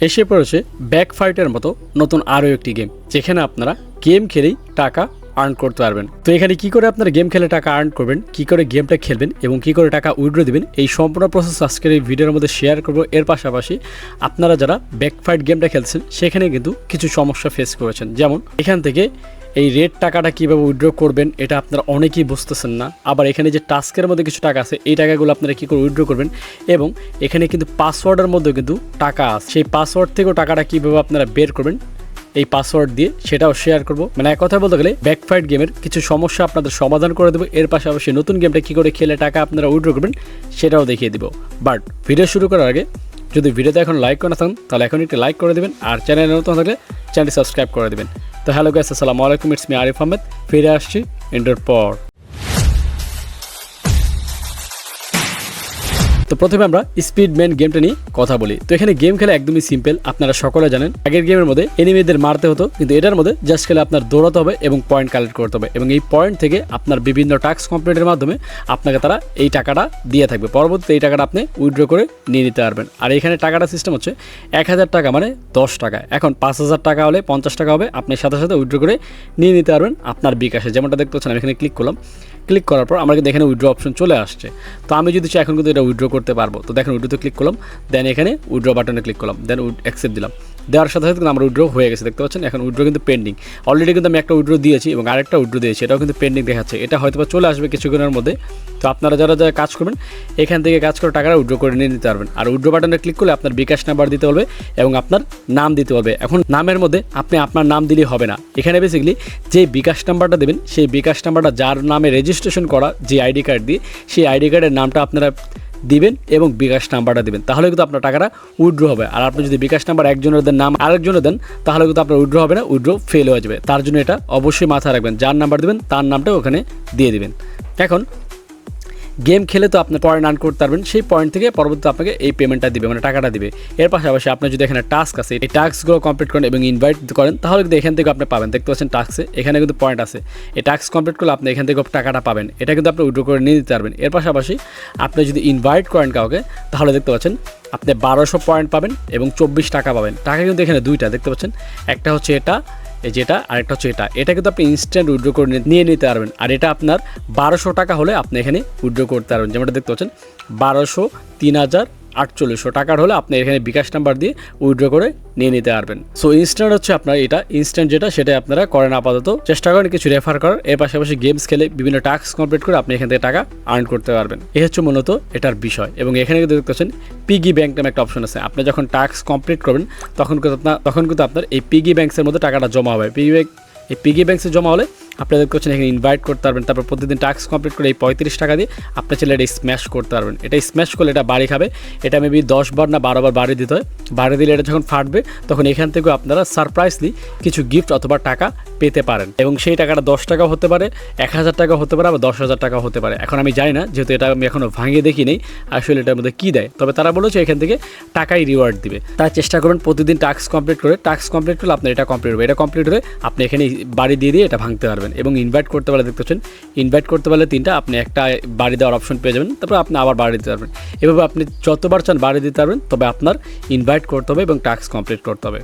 এসে পড়েছে ব্যাক ফাইটের মতো নতুন আরও একটি গেম যেখানে আপনারা গেম খেলেই টাকা আর্ন করতে পারবেন। তো এখানে কি করে আপনারা গেম খেলে টাকা আর্ন করবেন, কি করে গেমটা খেলবেন এবং কি করে টাকা উইড্রো দিবেন, এই সম্পূর্ণ প্রসেস আজকের এই ভিডিওর মধ্যে শেয়ার করব। এর পাশাপাশি আপনারা যারা ব্যাক ফাইট গেমটা খেলছেন, সেখানে কিন্তু কিছু সমস্যা ফেস করেছেন। যেমন এখান থেকে এই রেড টাকাটা কীভাবে উইড্রো করবেন, এটা আপনারা অনেকেই বুঝতেছেন না। আবার এখানে যে টাস্কের মধ্যে কিছু টাকা আছে, এই টাকাগুলো আপনারা কী করে উইড্রো করবেন এবং এখানে কিন্তু পাসওয়ার্ডের মধ্যে কিন্তু টাকা আছে। সেই পাসওয়ার্ড থেকেও টাকাটা কীভাবে আপনারা বের করবেন এই পাসওয়ার্ড দিয়ে সেটাও শেয়ার করব। মানে এক কথা বলতে গেলে ব্যাকফাইট গেমের কিছু সমস্যা আপনাদের সমাধান করে দেবো। এর পাশাপাশি নতুন গেমটা কী করে খেলে টাকা আপনারা উইড্রো করবেন, সেটাও দেখিয়ে দিব। বাট ভিডিও শুরু করার আগে, যদি ভিডিওতে এখন লাইক করে থাকেন, তাহলে এখন একটি লাইক করে দেবেন। আর চ্যানেলে নতুন থাকলে চ্যানেলটি সাবস্ক্রাইব করে দেবেন। তো হ্যালো গাইস আসসালামু আলাইকুম ইটস মি আরিফ আহমেদ ফিরে আসছি ইন্ডোর পর তো প্রথমে আমরা স্পিডম্যান গেমটা নিয়ে কথা বলি। তো এখানে গেম খেলা একদমই সিম্পল আপনারা সকলে জানেন। আগের গেমের মধ্যে এনিমিদের মারতে হতো, কিন্তু এটার মধ্যে জাস্ট খেলে আপনার দৌড়াতে হবে এবং পয়েন্ট কালেক্ট করতে হবে। এবং এই পয়েন্ট থেকে আপনার বিভিন্ন টাস্ক কমপ্লিটের মাধ্যমে আপনাকে তারা এই টাকাটা দিয়ে থাকবে। পরবর্তীতে এই টাকাটা আপনি উইথড্র করে নিয়ে নিতে পারবেন। আর এখানে টাকাটা সিস্টেম হচ্ছে এক হাজার টাকা মানে দশ টাকা। এখন পাঁচ হাজার টাকা হলে পঞ্চাশ টাকা হবে, আপনি সাথে সাথে উইড্রো করে নিয়ে নিতে পারবেন আপনার বিকাশে। যেমনটা দেখতে পাচ্ছেন, আমি এখানে ক্লিক করলাম। ক্লিক করার পর আমার কিন্তু এখানে উইড্রো অপশন চলে আসছে। তো আমি যদি চাই এখন কিন্তু এটা উইড্রো করতে পারব। তো দেখেন উইড্রোতে ক্লিক করলাম দেন এখানে উইড্রো বাটনে ক্লিক করলাম দেন অ্যাকসেপ্ট দিলাম। দেওয়ার সাথে সাথে কিন্তু আমার উইড্রো হয়ে গেছে, দেখতে পাচ্ছেন? এখন উইড্রো কিন্তু পেন্ডিং অলরেডি কিন্তু আমি একটা উইড্রো দিয়েছি এবং আরেকটা উইড্রো দিয়েছি, এটাও কিন্তু পেন্ডিং দেখাচ্ছে। এটা হয়তো চলে আসবে কিছুক্ষণের মধ্যে। তো আপনারা যারা যারা কাজ করবেন, এখান থেকে কাজ করে টাকাটা উইড্রো করে নিয়ে নিতে পারবেন। আর উইড্রো বাটনে ক্লিক করলে আপনার বিকাশ নাম্বার দিতে হবে এবং আপনার নাম দিতে হবে। এখন নামের মধ্যে আপনি আপনার নাম দিলেই হবে না। এখানে বেসিক্যালি যে বিকাশ নাম্বারটা দেবেন, সেই বিকাশ নাম্বারটা যার নামে রেজিস্ট্রেশন করা যে আইডি কার্ড দিয়ে, সেই আইডি কার্ডের নামটা আপনারা দিবেন এবং বিকাশ নাম্বারটা দিবেন। তাহলে কিন্তু আপনার টাকাটা উইড্রো হবে। আর আপনি যদি বিকাশ নাম্বার একজনের দেন, নাম আরেকজনের দেন, তাহলে কিন্তু আপনার উইড্রো হবে না উইড্রো ফেল হয়ে যাবে। তার জন্য এটা অবশ্যই মাথায় রাখবেন। যার নাম্বার দিবেন, তার নামটা ওখানে দিয়ে দিবেন। এখন গেম খেলে তো আপনি পয়েন্ট আর্ন করতে পারবেন, সেই পয়েন্ট থেকে পরবর্তীতে আপনাকে এই পেমেন্টটা দিবে মানে টাকাটা দিবে। এর পাশাপাশি আপনার যদি এখানে টাস্ক আছে, এই টাস্কগুলো কমপ্লিট করেন এবং ইনভাইট করেন, তাহলে কিন্তু এখান থেকে আপনি পাবেন। দেখতে পাচ্ছেন টাস্কে এখানে কিন্তু পয়েন্ট আছে। এই টাস্ক কমপ্লিট করলে আপনি এখান থেকে টাকাটা পাবেন। এটা কিন্তু আপনি উইড্রো করে নিয়ে দিতে পারবেন। এর পাশাপাশি আপনি যদি ইনভাইট করেন কাউকে, তাহলে দেখতে পাচ্ছেন আপনি বারোশো পয়েন্ট পাবেন এবং চব্বিশ টাকা পাবেন। টাকা কিন্তু এখানে দুইটা, দেখতে পাচ্ছেন। একটা হচ্ছে এটা এই যেটা, আরেকটা হচ্ছে এটা। এটা কিন্তু আপনি ইনস্ট্যান্ট উইড্রো করে নিয়ে নিতে পারবেন। আর এটা আপনার বারোশো টাকা হলে আপনি এখানে উইড্রো করতে পারবেন। যেমনটা দেখতে পাচ্ছেন, বারোশো, তিন হাজার আটচল্লিশশো টাকার হলে আপনি এখানে বিকাশ নাম্বার দিয়ে উইড্রো করে নিয়ে নিতে পারবেন। সো ইনস্ট্যান্ট হচ্ছে আপনার এটা ইনস্ট্যান্ট যেটা সেটা আপনারা করেন আপাতত। চেষ্টা করেন কিছু রেফার করার, এর পাশাপাশি গেমস খেলে বিভিন্ন টাস্ক কমপ্লিট করে আপনি এখান থেকে টাকা আর্ন করতে পারবেন। এই হচ্ছে মূলত এটার বিষয় এবং এখানে কিন্তু দেখতে পাচ্ছেন পিগি ব্যাংক নামে একটা অপশন আছে। আপনি যখন টাস্ক কমপ্লিট করবেন, তখন কিন্তু আপনার, তখন কিন্তু আপনার এই পিগি ব্যাংকের মধ্যে টাকাটা জমা হবে। পিগি ব্যাংক এই পিগি ব্যাংকসে জমা হলে আপনি দেখতে পাচ্ছেন এখানে ইনভাইট করতে পারবেন। তারপর প্রতিদিন টাস্ক কমপ্লিট করে এই পঁয়ত্রিশ টাকা দিয়ে আপনার ছেলে এটা স্ম্যাশ করতে পারবেন। এটা স্ম্যাশ করলে এটা বাড়ি খাবে। এটা মেবি দশ বার না বারো বার বাড়ি দিতে হয়। বাড়ি দিলে এটা যখন ফাটবে, তখন এখান থেকেও আপনারা সারপ্রাইজলি কিছু গিফট অথবা টাকা পেতে পারেন। এবং সেই টাকাটা দশ টাকা হতে পারে, এক হাজার টাকা হতে পারে, আবার দশ হাজার টাকা হতে পারে। এখন আমি জানি না, যেহেতু এটা আমি এখনও ভাঙিয়ে দেখি নেই, আসলে এটার মধ্যে কী দেয়? তবে তারা বলেছে এখান থেকে টাকাই রিওয়ার্ড দিবে। তারা চেষ্টা করবেন প্রতিদিন টাস্ক কমপ্লিট করে টাস্ক কমপ্লিট করলে আপনার এটা কমপ্লিট হবে। এটা কমপ্লিট হলে আপনি এখানে বাড়ি দিয়ে দিয়ে এটা ভাঙতে পারবেন। এবং ইনভাইট করতে পারলে দেখতে পাচ্ছেন ইনভাইট করতে পারলে তিনটা, আপনি একটা বাড়ি দেওয়ার অপশন পেয়ে যাবেন, তারপর আপনি আবার বাড়ি দিতে পারবেন। এভাবে আপনি যতবার চান বাড়ি দিতে পারবেন, তবে আপনার ইনভাইট করতে হবে এবং টাস্ক কমপ্লিট করতে হবে।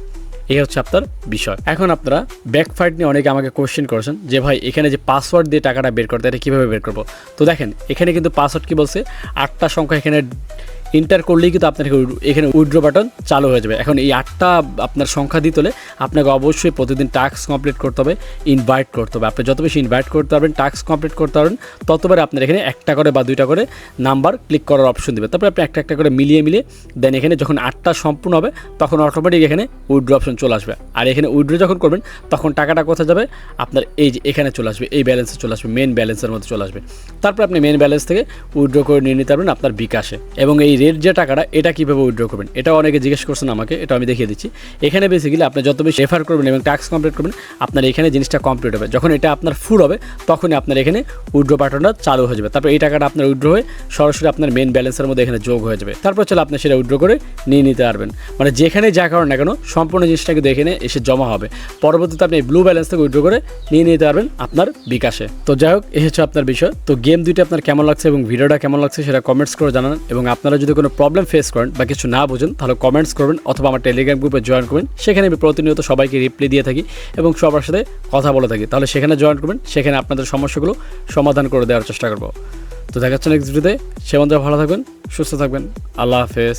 এই হচ্ছে আপনার বিষয়। এখন আপনারা ব্যাক ফাইট নিয়ে অনেকে আমাকে কোশ্চেন করেছেন যে, ভাই, এখানে যে পাসওয়ার্ড দিয়ে টাকাটা বের করতে এটা কীভাবে বের করব? তো দেখেন, এখানে কিন্তু পাসওয়ার্ড কি বলছে? আটটা সংখ্যা এখানে ইন্টার করলেই কিন্তু আপনার এখানে- এখানে উইড্রো বাটন চালু হয়ে যাবে। এখন এই আটটা আপনার সংখ্যা দিতে হলে আপনাকে অবশ্যই প্রতিদিন টাস্ক কমপ্লিট করতে হবে ইনভাইট করতে হবে। আপনি যত বেশি ইনভাইট করতে পারবেন টাস্ক কমপ্লিট করতে পারবেন ততবার আপনার এখানে একটা করে বা দুইটা করে নাম্বার ক্লিক করার অপশন দেবে। তারপরে আপনি একটা একটা করে মিলিয়ে মিলিয়ে দেন এখানে যখন আটটা সম্পূর্ণ হবে, তখন অটোমেটিক এখানে উইড্রো অপশন চলে আসবে। আর এখানে উইড্রো যখন করবেন, তখন টাকাটা কোথায় যাবে? আপনার এই যে এখানে চলে আসবে, এই ব্যালেন্সে চলে আসবে মেন ব্যালেন্সের মধ্যে চলে আসবে। তারপর আপনি মেন ব্যালেন্স থেকে উইড্রো করে নিয়ে নিতে পারবেন আপনার বিকাশে। এবং এই রেট যে টাকাটা, এটা কীভাবে উইড্রো করবেন? এটা অনেকে জিজ্ঞেস করছেন আমাকে এটা আমি দেখিয়ে দিচ্ছি। এখানে বেসিক্যালি আপনি যত বেশি রেফার করবেন এবং ট্যাক্স কমপ্লিট করবেন, আপনার এখানে জিনিসটা কমপ্লিট হবে। যখন এটা আপনার ফুল হবে, তখনই আপনার এখানে উইড্রো বাটনটা চালু হয়ে যাবে। তারপর এই টাকাটা আপনার উইড্রো হয়ে সরাসরি আপনার মেন ব্যালেন্সের মধ্যে এখানে যোগ হয়ে যাবে। তারপর চলে আপনি সেটা উইড্রো করে নিয়ে নিতে পারবেন। মানে যেখানে যা কারণ না কেন, সম্পূর্ণ জিনিসটাকে কিন্তু এখানে এসে জমা হবে। পরবর্তীতে আপনি ব্লু ব্যালেন্স থেকে উইড্রো করে নিয়ে নিতে পারবেন আপনার বিকাশে। তো যাই হোক, এই হচ্ছে আপনার বিষয়। তো গেম দুইটা আপনার কেমন লাগছে এবং ভিডিওটা কেমন লাগছে সেটা কমেন্টস করে জানান এবং আপনারা যদি কোনো প্রবলেম ফেস করেন বা কিছু না বুঝেন, তাহলে কমেন্টস করবেন অথবা আমার টেলিগ্রাম গ্রুপে জয়েন করবেন। সেখানে আমি প্রতিনিয়ত সবাইকে রিপ্লাই দিয়ে থাকি এবং সবার সাথে কথা বলে থাকি। তাহলে সেখানে জয়েন করবেন, সেখানে আপনাদের সমস্যাগুলো সমাধান করে দেওয়ার চেষ্টা করব। তো দেখাচ্ছেন নেক্সট ভিডিওতে সে ভালো থাকবেন, সুস্থ থাকবেন। আল্লাহ হাফেজ।